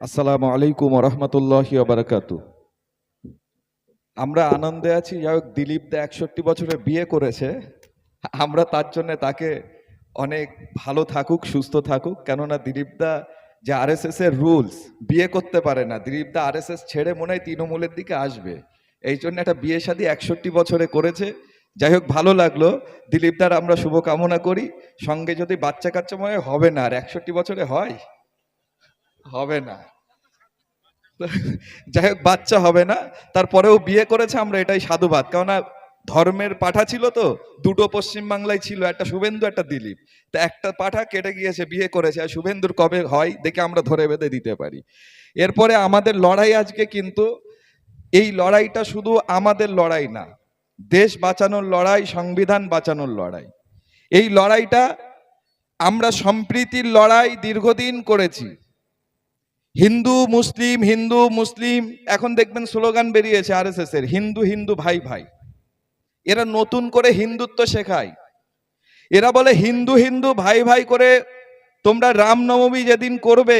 আসসালামু আলাইকুম রহমতুল্লাহ বারাকাতু আমরা আনন্দে আছি, যাই হোক, দিলীপ দা একষট্টি বছরে বিয়ে করেছে। আমরা তার জন্য তাকে অনেক ভালো থাকুক, সুস্থ থাকুক। কেননা দিলীপ দা যে আরএসএস এর রুলস, বিয়ে করতে পারে না। দিলীপ দা আরএসএস ছেড়ে মনে হয় তৃণমূলের দিকে আসবে। এই জন্য একটা বিয়ে শাদী একষট্টি বছরে করেছে। যাই হোক, ভালো লাগল। দিলীপ দার আমরা শুভকামনা করি। সঙ্গে যদি বাচ্চা কাচ্চা মনে হবে না। আর একষট্টি বছরে হয়? হবে না। যাই হোক, বাচ্চা হবে না। তারপরেও বিয়ে করেছে আমরা, এটাই সাধুবাদ। কেননা ধর্মের পাঠা ছিল তো, দুটো পশ্চিম বাংলায় ছিল, একটা শুভেন্দু, একটা দিলীপ। তা একটা পাঠা কেটে গিয়েছে, বিয়ে করেছে। আর শুভেন্দুর কবে হয়, দেখে আমরা ধরে বেঁধে দিতে পারি। এরপরে আমাদের লড়াই আজকে কিন্তু, এই লড়াইটা শুধু আমাদের লড়াই না, দেশ বাঁচানোর লড়াই, সংবিধান বাঁচানোর লড়াই। এই লড়াইটা আমরা সম্প্রীতির লড়াই দীর্ঘদিন করেছি। হিন্দু, মুসলিম হিন্দু, মুসলিম, এখন দেখবেন স্লোগান বেরিয়েছে আরএসএস এর, হিন্দু হিন্দু, ভাই ভাই। এরা নতুন করে হিন্দুত্ব শেখায়। এরা বলে হিন্দু হিন্দু, ভাই ভাই করে তোমরা রামনবমী যেদিন করবে,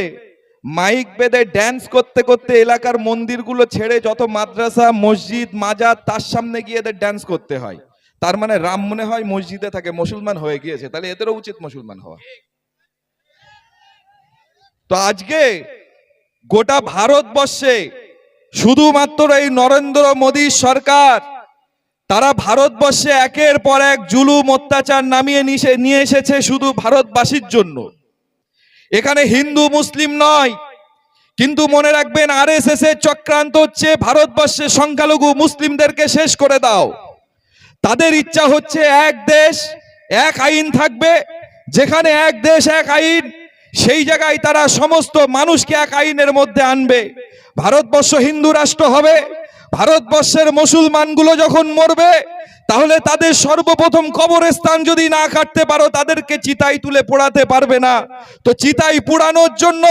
মাইক বেঁধে ড্যান্স করতে করতে এলাকার মন্দিরগুলো ছেড়ে যত মাদ্রাসা, মসজিদ, মাজার, তার সামনে গিয়ে এদের ড্যান্স করতে হয়। তার মানে রাম মনে হয় মসজিদে থাকে, মুসলমান হয়ে গিয়েছে। তাহলে এদেরও উচিত মুসলমান হওয়া। তো আজকে গোটা ভারতবর্ষে শুধুমাত্র এই নরেন্দ্র মোদী সরকার, তারা ভারতবর্ষে একের পর এক জুলুম, অত্যাচার নামিয়ে নিয়ে এসেছে শুধু ভারতবাসীর জন্য। এখানে হিন্দু, মুসলিম নয়, কিন্তু মনে রাখবেন আরএসএস এর চক্রান্ত হচ্ছে ভারতবর্ষে সংখ্যালঘু মুসলিমদেরকে শেষ করে দাও। তাদের ইচ্ছা হচ্ছে এক দেশ, এক আইন থাকবে, যেখানে এক দেশ, এক আইন সেই জায়গায় তারা সমস্ত মানুষকে এক আইনের মধ্যে আনবে। ভারতবর্ষ হিন্দু রাষ্ট্র হবে। ভারতবর্ষের মুসলমানগুলো যখন মরবে, তাহলে তাদের সর্বপ্রথম কবরস্থান যদি না কাটতে পারো, তাদেরকে চিতাই তুলে পোড়াতে পারবে না। তো চিতাই পোড়ানোর জন্য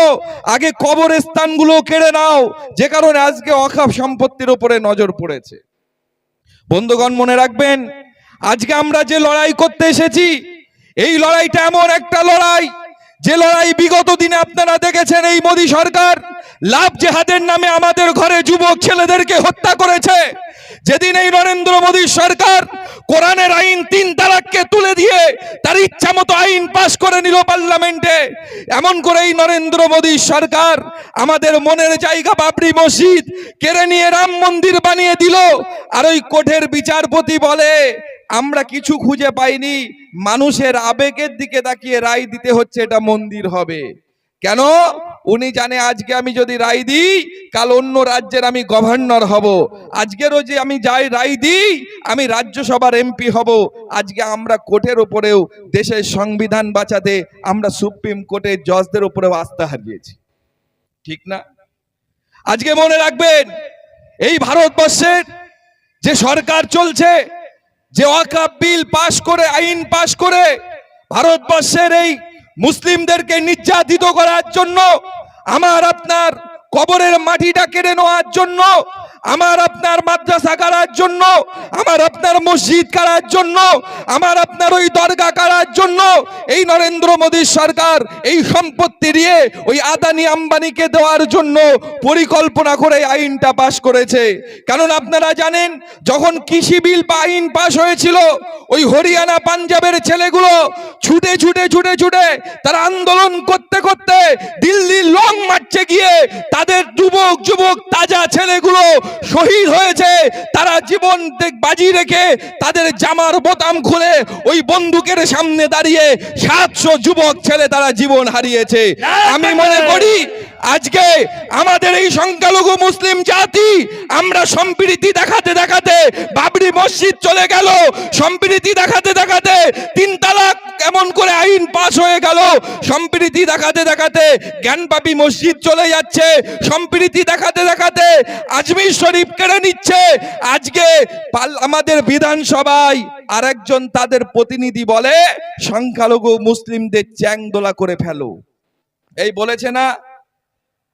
আগে কবরস্থানগুলো কেড়ে নাও, যে কারণে আজকে অখাপ সম্পত্তির উপরে নজর পড়েছে। বন্ধুগণ, মনে রাখবেন, আজকে আমরা যে লড়াই করতে এসেছি, এই লড়াইটা এমন একটা লড়াই যে লড়াই বিগত দিনে আপনারা দেখেছেন এই মোদী সরকার লাভ জেহাদের নামে আমাদের ঘরে যুবক ছেলেদেরকে হত্যা করেছে। যেদিন এই নরেন্দ্র মোদী সরকার কোরআনের আইন তিন তালাককে তুলে দিয়ে তার ইচ্ছা মতো আইন পাশ করে নিল পার্লামেন্টে, এমন করে এই নরেন্দ্র মোদী সরকার আমাদের মনের জায়গা বাবরি মসজিদ কেড়ে নিয়ে রাম মন্দির বানিয়ে দিল। আর ওই কোঠের বিচারপতি বলে আমরা কিছু খুঁজে পাইনি। মানুষের আবেগের দিকে তাকিয়ে রায় দিতে হচ্ছে এটা মন্দির হবে। কেন? উনি জানে আজকে আমি যদি রায় দিই, কাল অন্য রাজ্যের আমি গভর্নর হব। আজকেরও যে আমি যাই রায় দিই, আমি রাজ্যসভার এমপি হব। আজকে আমরা কোর্টের উপরেও দেশের সংবিধান বাঁচাতে আমরা সুপ্রিম কোর্টের জজদের উপরেও আস্থা হারিয়েছি। ঠিক না? আজকে মনে রাখবেন, এই ভারতবর্ষের যে সরকার চলছে যে ওয়াকাব বিল পাশ করে, আইন পাশ করে ভারতবর্ষের এই মুসলিমদেরকে নির্যাতিত করার জন্য, আমার আপনার কবরের মাটিটা কেড়ে নেওয়ার জন্য আমার আপনার মাদ্রাসা কারার জন্য, আমার আপনার মসজিদ কারার জন্য, আমার আপনার ওই দরগা কারার জন্য, এই নরেন্দ্র মোদীর সরকার এই সম্পত্তি দিয়ে ওই আদানি আম্বানিকে দেওয়ার জন্য পরিকল্পনা করে আইনটা পাশ করেছে। কারণ আপনারা জানেন, যখন কৃষি বিল বা আইন পাশ হয়েছিল, ওই হরিয়ানা পাঞ্জাবের ছেলেগুলো ছুটে ছুটে ছুটে ছুটে তারা আন্দোলন করতে করতে দিল্লি লং মারছে গিয়ে তাদের যুবক যুবক, তাজা ছেলেগুলো শহীদ হয়েছে তারা জীবন বাজি রেখে তাদের জামার বোতাম খুলে ওই বন্দুকের সামনে দাঁড়িয়ে সাতশো যুবক ছেলে তারা জীবন হারিয়েছে। আমি মনে করি আজকে আমাদের এই সংখ্যালঘু মুসলিম জাতি, আমরা সম্প্রীতি দেখাতে দেখাতে বাবরি মসজিদ চলে গেল। সম্প্রীতি দেখাতে দেখাতে তিন তালাক এমন করে আইন পাশ হয়ে গেল। সম্প্রীতি দেখাতে দেখাতে জ্ঞানপাপী মসজিদ চলে যাচ্ছে। সম্প্রীতি দেখাতে দেখাতে আজমির শরীফ কেড়ে নিচ্ছে। আজকে আমাদের বিধানসভায় আরেকজন তাদের প্রতিনিধি বলে, সংখ্যালঘু মুসলিমদের চ্যাংদোলা করে ফেলো। এই বলেছে না?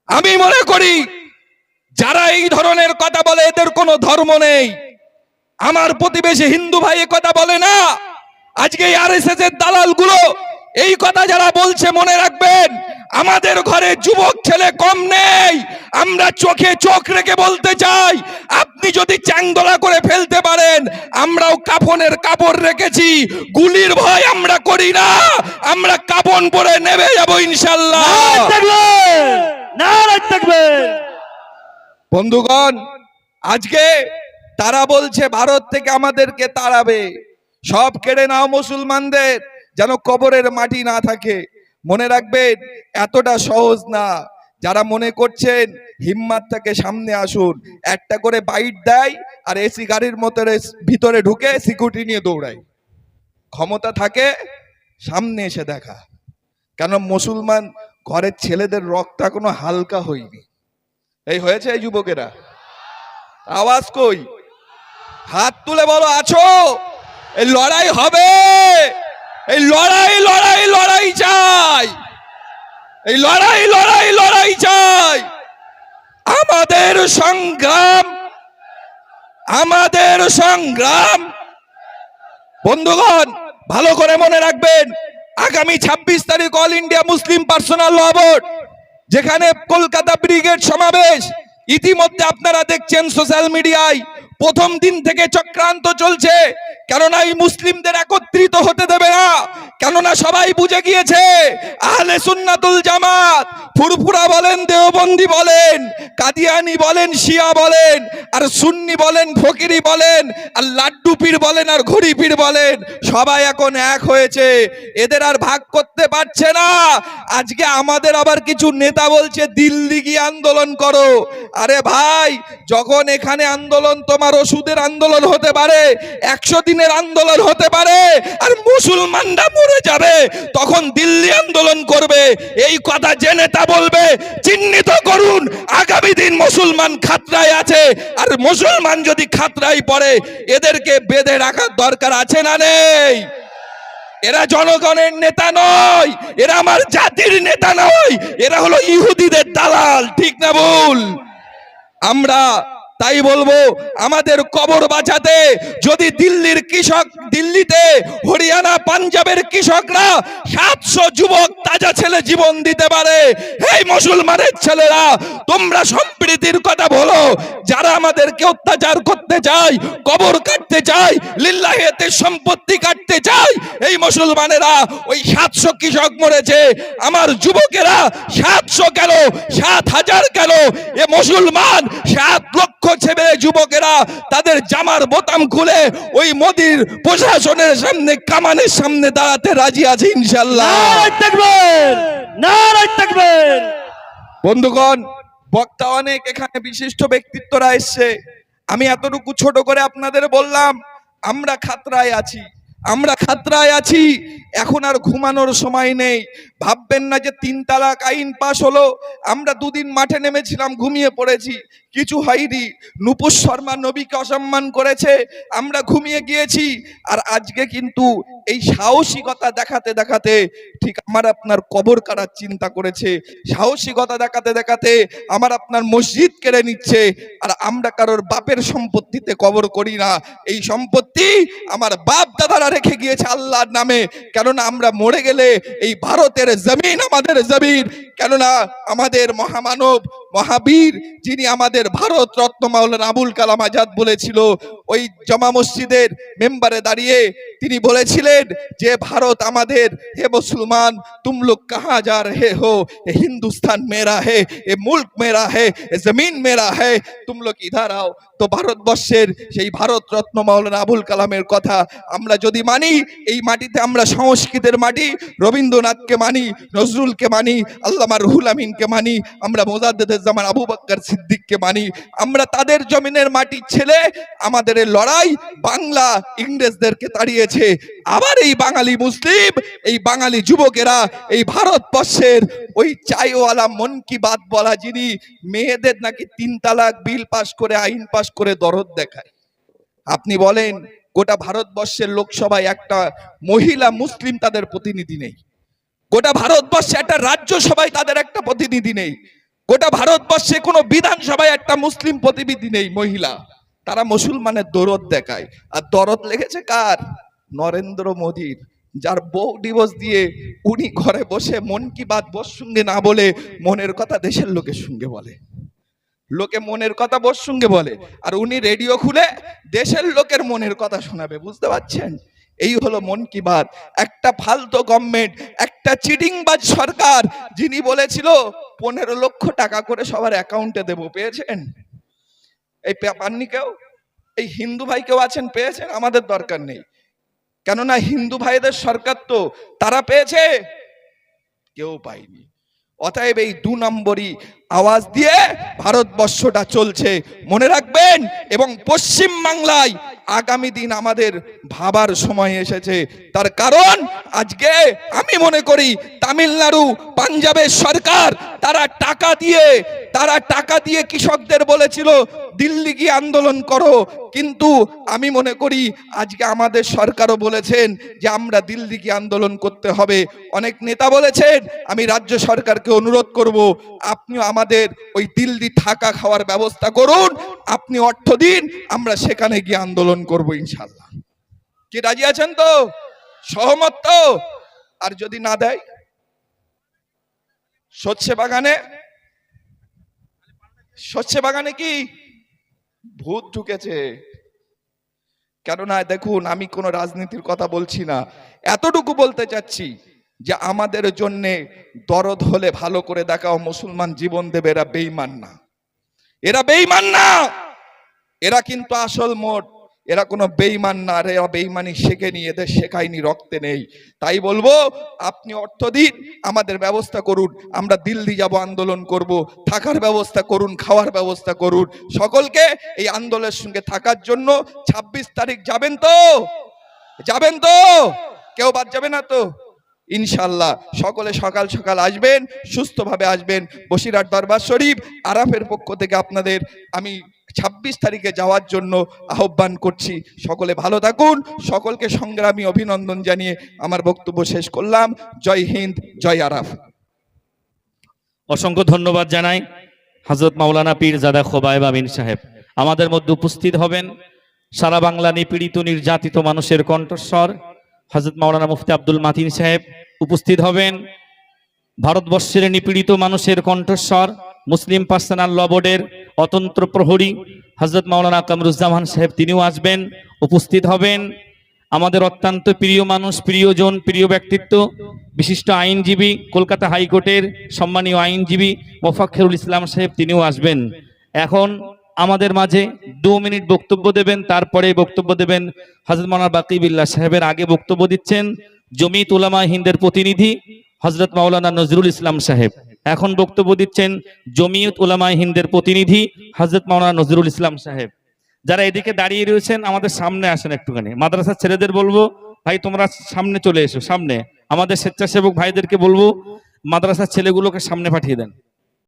আমি মনে করি, যারা এই ধরনের কথা বলে, এদের কোনো ধর্ম নেই। আমার প্রতিবেশী হিন্দু ভাই কথা বলে না। আজকে আরএসএস এর দালালগুলো এই কথা যারা বলছে, মনে রাখবেন, আমাদের ঘরে যুবক ছেলে কম নেই। আমরা চোখে চোখ রেখে বলতে চাই, আপনি যদি চ্যাংদোলা করে ফেলতে পারেন, আমরাও কাফনের কাপড় রেখেছি। গুলির ভয় আমরা করি না। আমরা কাপন পরে নেবে যাব ইনশাল্লাহ। বন্ধুগণ, আজকে তারা বলছে, ভারত থেকে আমাদেরকে তাড়াবে। সব কেড়ে নাও মুসলমানদের, যেন কবরের মাটি না থাকে। মনে রাখবেন, এতটা সহজ না। যারা মনে করছেন, হিম্মাত থেকে সামনে আসুন। একটা করে বাইট দেয়, আর এসি গাড়ির মতো ভিতরে ঢুকে সিকিউরিটি নিয়ে দৌড়ায়। ক্ষমতা থাকে, সামনে এসে দেখা। কেন মুসলমান ঘরের ছেলেদের রক্ত এখনও হালকা হয়নি। এই হয়েছে এই যুবকেরা। আওয়াজ কই? হাত তুলে বলো, আছো? এই লড়াই হবে। এই লড়াই লড়াই লড়াই চাই। এই লড়াই লড়াই লড়াই চাই। আমাদের সংগ্রাম আমাদের সংগ্রাম। বন্ধুগণ, ভালো করে মনে রাখবেন আগামী ছাব্বিশ তারিখ all India Muslim personal law যেখানে কলকাতা ব্রিগেড সমাবেশ। ইতিমধ্যে আপনারা দেখছেন সোশ্যাল মিডিয়ায় প্রথম দিন থেকে চক্রান্ত চলছে। কেননা এই মুসলিমদের একত্রিত হতে দেবে না। কেননা সবাই বুঝে গিয়েছে, আহলে সুন্নাতুল জামাত ফুরফুরা বলেন, দেওবন্দি বলেন, কাদিয়ানি বলেন, শিয়া বলেন, আর সুন্নি বলেন, ফকিরি বলেন, আর লাড্ডু পীর বলেন, আর ঘড়ি পীর বলেন, সবাই এখন এক হয়েছে। এদের আর ভাগ করতে পারছে না। আজকে আমাদের আবার কিছু নেতা বলছে, দিল্লি গিয়ে আন্দোলন করো। আরে ভাই, যখন এখানে আন্দোলন তোমার ওষুধের আন্দোলন হতে পারে, একশো দিনের আন্দোলন হতে পারে, আর মুসলমানরা মরে যাবে, তখন দিল্লি আন্দোলন করবে। এই কথা যে নেতা বলবে, চিহ্নিত করুন, আগামী দিন মুসলমান খাতরায় আছে, আর মুসলমান যদি খাতরায় পড়ে, এদেরকে বেঁধে রাখার দরকার আছে না নেই। এরা জনগণের নেতা নয়, এরা আমার জাতির নেতা নয়, এরা হলো ইহুদিদের দালাল, ঠিক না ভুল? আমরা তাই বলব আমাদের কবর বাঁচাতে যদি দিল্লির কৃষক দিল্লিতে হরিয়ানা পাঞ্জাবের কৃষকরা সাতশো যুবক জীবন দিতে পারে। এই মুসলমানের ছেলেরা, তোমরা সম্প্রীতির কথা বলো। যারা আমাদেরকে অত্যাচার করতে চায়, কবর কাটতে চায়, লিল্লাহেতে সম্পত্তি কাটতে চায়, এই মুসলমানেরা ওই সাতশো কৃষক মরেছে। আমার যুবকেরা সাতশো কেন, সাত হাজার কেন? এ মুসলমান সাত লক্ষ ছেলে যুবকেরা তাদের জামার বোতাম খুলে ওই মোদির প্রশাসনের সামনে, কামানের সামনে দাঁড়াতে রাজি আছে ইনশাল্লাহ তাকবীর! বন্ধুগণ, বক্তা অনেক এখানে বিশিষ্ট ব্যক্তিত্বরা এসছে। আমি এতটুকু ছোট করে আপনাদের বললাম, আমরা খাতরায় আছি, আমরা খাতরায় আছি, এখন আর ঘুমানোর সময় নেই। ভাববেন না যে তিন তালাক আইন পাশ হলো, আমরা দুদিন মাঠে নেমেছিলাম, ঘুমিয়ে পড়েছি। কিছু হয়নি। নুপুর শর্মা নবীকে অসম্মান করেছে। আমরা ঘুমিয়ে গিয়েছি। আর আজকে কিন্তু এই সাহসিকতা দেখাতে দেখাতে ঠিক আমার আপনার কবর কাটার চিন্তা করেছে। সাহসিকতা দেখাতে দেখাতে আমার আপনার মসজিদ কেড়ে নিচ্ছে। আর আমরা কারোর বাপের সম্পত্তিতে কবর করি না। এই সম্পত্তি আমার বাপ দাদারা রেখে গিয়েছে আল্লাহর নামে। কেননা আমরা মরে গেলে এই ভারতের জমিন আমাদের জমিন। কেননা আমাদের মহামানব মহাবীর যিনি আমাদের ভারত রত্ন মাওলানা আবুল কালাম আজাদ বলেছিল, ওই জমা মসজিদের মেম্বারে দাঁড়িয়ে তিনি বলেছিলেন যে, ভারত আমাদের, হে মুসলমান, তুম লোক কাহা যা রে হো? এ হিন্দুস্তান মেরা হে, এ মুল্ক মেরা হে, এ জমিন মেরা হে, তুম লোক ইধার আও। তো ভারতবর্ষের সেই ভারত রত্ন মাওলানা আবুল কালামের কথা আমরা যদি মানি, এই মাটিতে আমরা সংস্কৃতের মাটি, রবীন্দ্রনাথকে মানি, নজরুলকে মানি, আল্লামা রুহুল আমিনকে মানি, আমরা মোজাদ্দেদের জামান আবু বাক্কার সিদ্দিককে মানি, আমরা তাদের জমিনের মাটির ছেলে, আমাদের লড়াই বাংলা ইংরেজদেরকে তাড়িয়েছে। আবার এই বাঙালি মুসলিম, এই বাঙালি যুবকেরা, এই ভারতবর্ষের ওই চাইওয়ালা মন কি বাত বলা যিনি, মেয়েদের নাকি তিন তালাক, বিল পাস করে আইন পাস করে দরদ দেখায়। আপনি বলেন, গোটা ভারতবর্ষের লোকসভায় একটা মহিলা মুসলিম তাদের প্রতিনিধি নেই। গোটা ভারতবর্ষে একটা রাজ্যসভায় তাদের একটা প্রতিনিধি নেই। গোটা ভারতবর্ষে কোনো বিধানসভায় একটা মুসলিম প্রতিনিধি নেই মহিলা। তারা মুসলমানের দরদ দেখায়। আর দরদ লেগেছে কার? নরেন্দ্র মোদীর। যার বউ ডিভোর্স দিয়ে উনি ঘরে বসে মন কি বাত বস সঙ্গে না বলে মনের কথা দেশের লোকের সঙ্গে বলে। লোকে মনের কথা বস সঙ্গে বলে, আর উনি রেডিও খুলে দেশের লোকের মনের কথা শোনাবে, বুঝতে পারছেন? এই হলো মন কি বাত। একটা ফালতু গভর্নমেন্ট একটা চিটিংবাজ সরকার, যিনি বলেছিল, পনেরো লক্ষ টাকা করে সবার অ্যাকাউন্টে দেবো, পেয়েছেন? এই পাননি কেউ? এই হিন্দু ভাই কেউ আছেন, পেয়েছেন? আমাদের দরকার নেই। কেননা হিন্দু ভাইদের সরকার তো, তারা পেয়েছে? কেউ পায়নি। অতএব এই দু নম্বরই আওয়াজ দিয়ে ভারতবর্ষটা চলছে। মনে রাখবেন, এবং পশ্চিম বাংলায় আগামী দিন আমাদের ভাবার সময় এসেছে। তার কারণ, আজকে আমি মনে করি তামিলনাড়ু, পাঞ্জাবের সরকার, তারা টাকা দিয়ে, তারা টাকা দিয়ে কৃষকদের বলেছিল, দিল্লি গিয়ে আন্দোলন করো কিন্তু আমি মনে করি আজকে আমাদের সরকারও বলেছেন যে আমরা দিল্লি গিয়ে আন্দোলন করতে হবে। অনেক নেতা বলেছেন, আমি রাজ্য সরকারকে অনুরোধ করব, আপনিও আমাদের ওই দিল্লি থাকা খাওয়ার ব্যবস্থা করুন, আপনি অর্থ দিন, আমরা সেখানে গিয়ে আন্দোলন করব ইনশাল্লাহ কি রাজি আছেন তো? সহমত তো? আর যদি না দেয়? সচ্ছে বাগানে? সচ্ছে বাগানে কি? ভূত ঢুকেছে। কেননা দেখুন, আমি কোনো রাজনীতির কথা বলছি না। এতটুকু বলতে চাচ্ছি যে আমাদের জন্যে দরদ হলে ভালো করে দেখাও মুসলমান জীবন দেবে, এরা বেইমান না। এরা বেইমান না! এরা কিন্তু আসল মোট। এরা কোনো বেইমান না রে, এরা বেইমানি শেখেনি এদের শেখায়নি, রক্তে নেই। তাই বলব, আপনি অর্থ দিন, আমাদের ব্যবস্থা করুন, আমরা দিল্লি যাব, আন্দোলন করব, থাকার ব্যবস্থা করুন, খাওয়ার ব্যবস্থা করুন। সকলকে এই আন্দোলনের সঙ্গে থাকার জন্য ২৬ তারিখ যাবেন তো? যাবেন তো? কেউ বাদ যাবে না তো? ইনশাল্লাহ, সকলে সকাল সকাল আসবেন, সুস্থভাবে আসবেন। বসিরহাট দরবার শরীফ, আরাফের পক্ষ থেকে আপনাদের, আমি ছাব্বিশ তারিখে যাওয়ার জন্য আহ্বান করছি। সকলে ভালো থাকুন। সকলকে সংগ্রামী অভিনন্দন জানিয়ে আমার বক্তব্য শেষ করলাম। জয় হিন্দ, জয় আরাফ। অসংখ্য ধন্যবাদ জানাই হজরত মাওলানা পীর জাদা খোবায়েব আমিন সাহেব। আমাদের মধ্যে উপস্থিত হবেন সারা বাংলা নিপীড়িত, নির্যাতিত মানুষের কণ্ঠস্বর হজরত মাওলানা মুফতি আব্দুল মাতিন সাহেব। উপস্থিত হবেন ভারতবর্ষের নিপীড়িত মানুষের কণ্ঠস্বর মুসলিম পার্সোনাল ল বোর্ডের অতন্ত্র প্রহরী হজরত মাওলানা কামরুজ্জামান সাহেব, তিনিও আসবেন, উপস্থিত হবেন। আমাদের অত্যন্ত প্রিয় মানুষ, প্রিয়জন, প্রিয় ব্যক্তিত্ব, বিশিষ্ট আইনজীবী, কলকাতা হাইকোর্টের সম্মানীয় আইনজীবী মোফাক্ষরুল ইসলাম সাহেব, তিনিও আসবেন। এখন আমাদের মাঝে দু মিনিট বক্তব্য দেবেন, তারপরে বক্তব্য দেবেন হজরত মাওলানা বাকিবিল্লাহ সাহেবের। আগে বক্তব্য দিচ্ছেন জমিত উলামা হিন্দের প্রতিনিধি হজরত মাওলানা নজরুল ইসলাম সাহেব। এখন বক্তব্য দিচ্ছেন জমিয়ত উলামায় হিন্দের প্রতিনিধি হজরত মাওলানা নজরুল ইসলাম সাহেব। যারা এদিকে দাঁড়িয়ে রয়েছেন, আমাদের সামনে আসেন একটুখানি। মাদ্রাসার ছেলেদের বলব, ভাই, তোমরা সামনে চলে এসো, সামনে। আমাদের স্বেচ্ছাসেবক ভাইদেরকে বলব, মাদ্রাসার ছেলেগুলোকে সামনে পাঠিয়ে দেন।